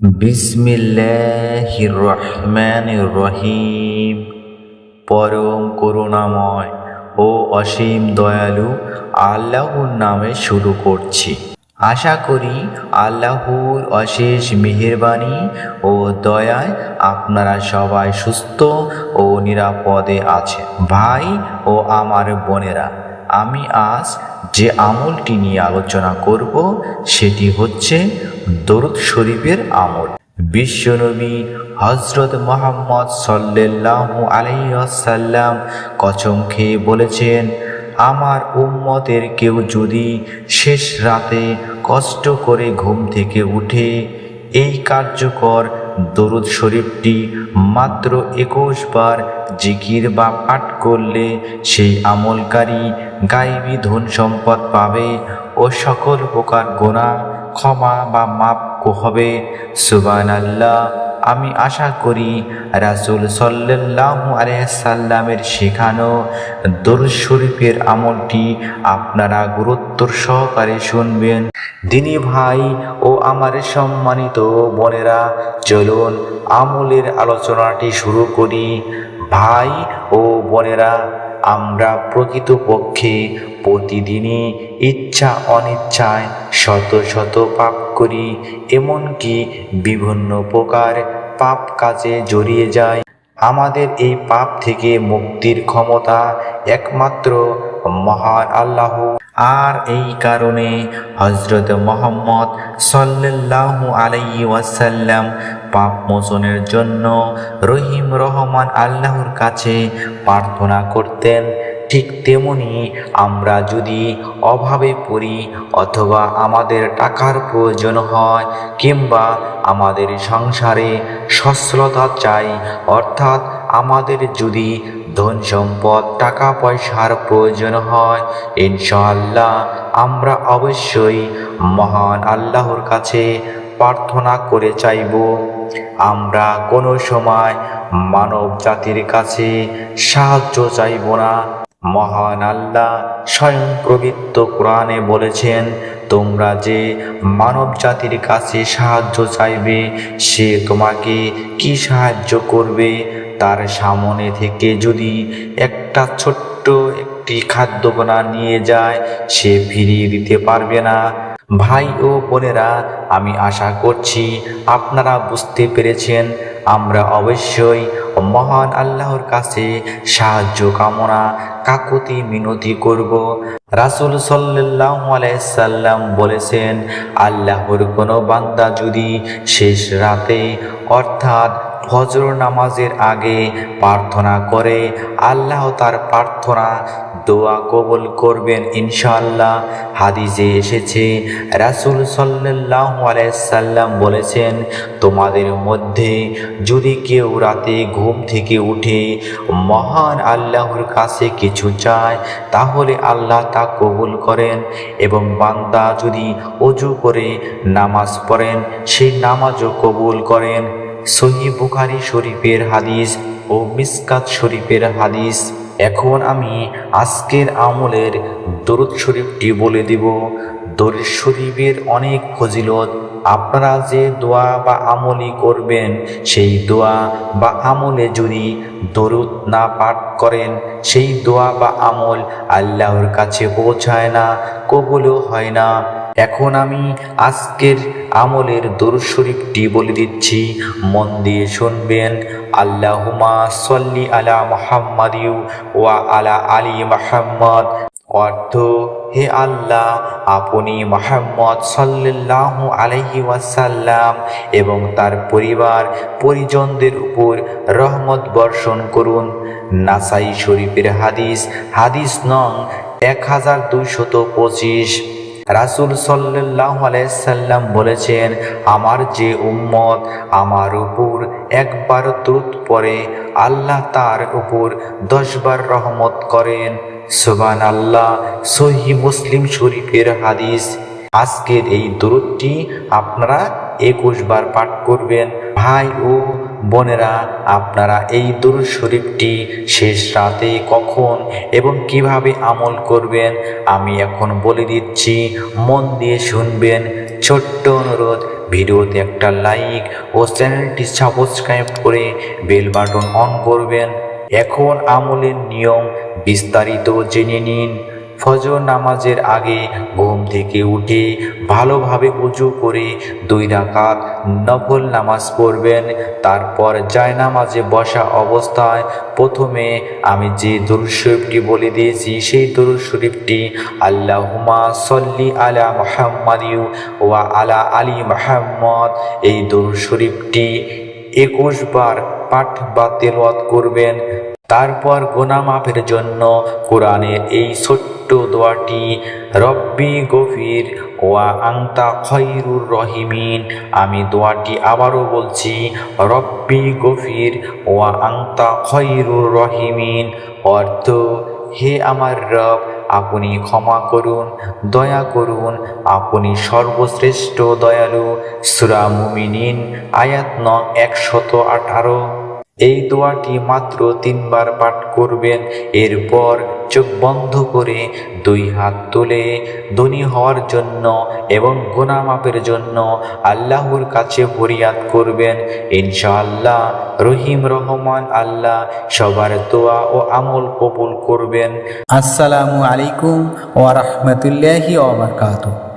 বিসমিল্লাহির রহমানির রহিম। পরম করুণাময় ও অসীম দয়ালু আল্লাহর নামে শুরু করছি। আশা করি আল্লাহর অশেষ মেহেরবানি ও দয়ায় আপনারা সবাই সুস্থ ও নিরাপদে আছেন। ভাই ও আমার বোনেরা, আমি আজ যে আমলটি নিয়ে আলোচনা করব সেটি হচ্ছে দরুদ শরীফের আমল। বিশ্বনবী হজরত মোহাম্মদ সাল্লাল্লাহু আলাইসাল্লাম কচম খেয়ে বলেছেন, আমার উম্মতের কেউ যদি শেষ রাতে কষ্ট করে ঘুম থেকে উঠে, এই কার্যকর দরুদ শরীফটি মাত্র একুশ বার জিকির বা পাঠ করলে সেই আমলকারী গাইবী ধন সম্পদ পাবে ও সকল প্রকার গোনা ক্ষমা বা মাপ হবে? সুবান আল্লাহ আমি আশা করি রাসুল সাল্লাহ আলাইসাল্লামের শেখানো দরুদ শরীফের আমলটি আপনারা গুরুত্বর সহকারে শুনবেন। দিনী ভাই ও আমার সম্মানিত বোনেরা, চলুন আমলের আলোচনাটি শুরু করি। ভাই ও বোনেরা, আমরা প্রকৃতপক্ষে প্রতিদিনই ইচ্ছা অনিচ্ছায় শত শত পাপ করি, এমনকি বিভিন্ন প্রকার পাপ কাজে জড়িয়ে যায় আমাদের এই পাপ থেকে মুক্তির ক্ষমতা একমাত্র মহান আল্লাহ। আর এই কারণে হজরত মোহাম্মদ সাল্লাল্লাহু আলাইহি ওয়াসাল্লাম পাপ মোচনের জন্য রহিম রহমান আল্লাহর কাছে প্রার্থনা করতেন ঠিক তেমনি আমরা যদি অভাবে পড়ি অথবা আমাদের টাকার প্রয়োজন হয় কিংবা আমাদের সংসারে সচ্ছলতা চাই, অর্থাৎ আমাদের যদি ধন সম্পদ, টাকা পয়সার প্রয়োজন হয়, ইনশাআল্লাহ আমরা অবশ্যই মহান আল্লাহর কাছে প্রার্থনা করে চাইব। আমরা কোনো সময় মানব জাতির কাছে সাহায্য চাইব না। মহান আল্লাহ স্বয়ং পবিত্র কোরআনে বলেছেন, তোমরা যে মানব জাতির কাছে সাহায্য চাইবে, সে তোমাকে কি সাহায্য করবে? তার সামনে থেকে যদি একটা ছোট্ট একটি খাদ্যকণা নিয়ে যায়, সে ফিরিয়ে দিতে পারবে না। ভাই ও বোনেরা, আমি আশা করছি আপনারা বুঝতে পেরেছেন, আমরা অবশ্যই মহান আল্লাহর কাছে সাহায্য কামনা কাকুতি মিনতি করব। রাসুল আলাইসাল্লাম বলেছেন, আল্লাহর কোনো বান্দা যদি শেষ রাতে, অর্থাৎ ফজর নামাজের আগে প্রার্থনা করে, আল্লাহ তার প্রার্থনা দোয়া কবুল করবেন ইনশাআল্লাহ। হাদিসে এসেছে, রাসুল সাল্লাহ আলাইসাল্লাম বলেছেন, তোমাদের মধ্যে যদি কেউ রাতে ঘুম থেকে উঠে মহান আল্লাহর কাছে কিছু চায়, তাহলে আল্লাহ তা কবুল করেন এবং বান্দা যদি অজু করে নামাজ পড়েন সেই নামাজও কবুল করেন। সহি বুখারি শরীফের হাদিস ও মিসকাত শরীফের হাদিস। এখন আমি আজকের আমলের দরুদ শরীফটি বলে দিব। দরুদ শরীফের অনেক ফজিলত। আপনারা যে দোয়া বা আমলি করবেন, সেই দোয়া বা আমলে যদি দরুদ না পাঠ করেন, সেই দোয়া বা আমল আল্লাহর কাছে পৌঁছায় না, কবুলও হয় না। এখন আমি আজকের আমলের দরুদ শরীফটি বলে দিচ্ছি, মন দিয়ে শুনবেন আল্লাহুমা সল্লি আলা মুহাম্মাদিউ ওয়া আলা আলী মাহাম্মদ। অর্থ, হে আল্লাহ, আপনি মোহাম্মদ সাল্লাল্লাহু আলাইহি ওয়াসাল্লাম এবং তার পরিবার, পরিজনদের উপর রহমত বর্ষণ করুন। নাসাই শরীফের হাদিস হাদিস নং এক হাজার দুইশত পঁচিশ। রাসুল সাল্লাহ আলাইসাল্লাম বলেছেন, আমার যে উম্মত আমার উপর একবার দ্রুত পরে আল্লাহ তার উপর দশবার রহমত করেন। সুবান আল্লাহ সহি মুসলিম শরীফের হাদিস। আজকের এই দূরত্বটি আপনারা একুশ বার পাঠ করবেন। ভাই ও বোনেরা, আপনারা এই দুরুদ শরীফটি শেষ রাতে কখন এবং কীভাবে আমল করবেন, আমি এখন বলে দিচ্ছি, মন দিয়ে শুনবেন। ছোট্ট অনুরোধ, ভিডিওতে একটা লাইক ও চ্যানেলটি সাবস্ক্রাইব করে বেল বাটন অন করবেন। এখন আমলের নিয়ম বিস্তারিত জেনে নিন। ফজর নামাজের আগে ঘুম থেকে উঠে ভালোভাবে উজু করে দুই রাকাত নফল নামাজ পড়বেন। তারপর জায় নামাজে বসা অবস্থায় প্রথমে আমি যে দরুদ শরীফটি বলে দিয়েছি, সেই দরুদ শরীফটি আল্লাহুমা সল্লি আলা মুহাম্মাদিউ ওয়া আলা আলী মুহাম্মদ। এই দরুদ শরীফটি একুশ বার পাঠ বা তেলাওয়াত করবেন। তারপর গোনা মাফের জন্য কোরআনের এই ছোট্ট দোয়াটি, রব্বি গফির ওয়া আংতা খৈরুর রহিমিন। আমি দোয়াটি আবারও বলছি, রব্বি গফির ওয়া আংতা খৈরুর রহিমিন। অর্থ, হে আমার রব, আপনি ক্ষমা করুন, দয়া করুন, আপনি সর্বশ্রেষ্ঠ দয়ালু। সুরা মুমিনিন, আয়াত নং একশত আঠারো। এই দোয়াটি মাত্র তিনবার পাঠ করবেন। এরপর চোখ বন্ধ করে দুই হাত তুলে ধনী হওয়ার জন্য এবং মাপের জন্য আল্লাহর কাছে ফরিয়াদ করবেন। ইনশাআল্লাহ রহিম রহমান আল্লাহ সবার দোয়া ও আমল কবুল করবেন। আসসালামু আলাইকুম ওয়া রাহমাতুল্লাহি ওয়া বারাকাতুহু।